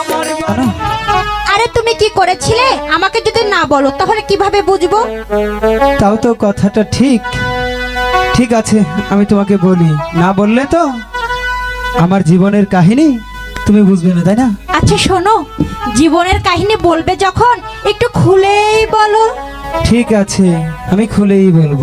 আমার জানো, আরে তুমি কি করেছিলে? আমাকে যদি না বলো তাহলে কীভাবে বুঝব? তাও তো কথাটা ঠিক। ঠিক আছে আমি তোমাকে বলি। না বললে তো আমার জীবনের কাহিনী তুমি বুঝবে না তাই না? আচ্ছা শোনো। জীবনের কাহিনী বলবে যখন একটু খুলেই বলো। ঠিক আছে আমি খুলেই বলব।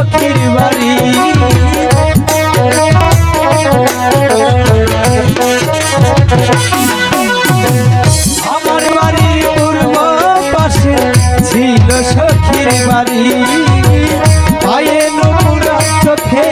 সখীর বাড়ি। আমার বাড়ির পূর্ব পাশে ছিল সখীর বাড়ি। পায়ে নুপুরা চোখে